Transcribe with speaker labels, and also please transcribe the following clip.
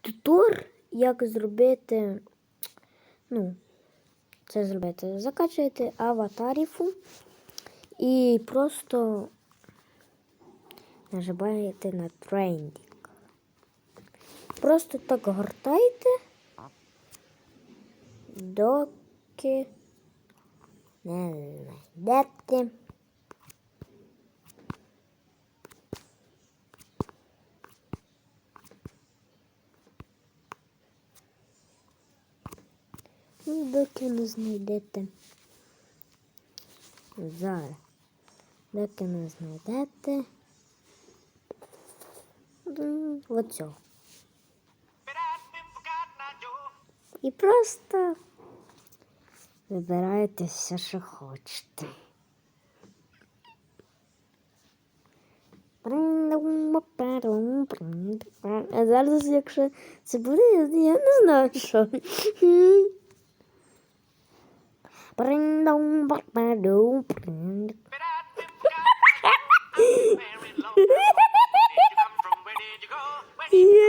Speaker 1: Тутор, як зробити. Ну, це зробити. Закачуєте аватаріфу і просто нажимаєте на трендінг. Просто так гортайте, доки не знайдете. Ну, доки не знайдете. Зараз. Доки не знайдете. Оцього. І просто вибираєте все, що хочете. А зараз, якщо це буде, я не знаю, що. Bring down what my do. Yeah.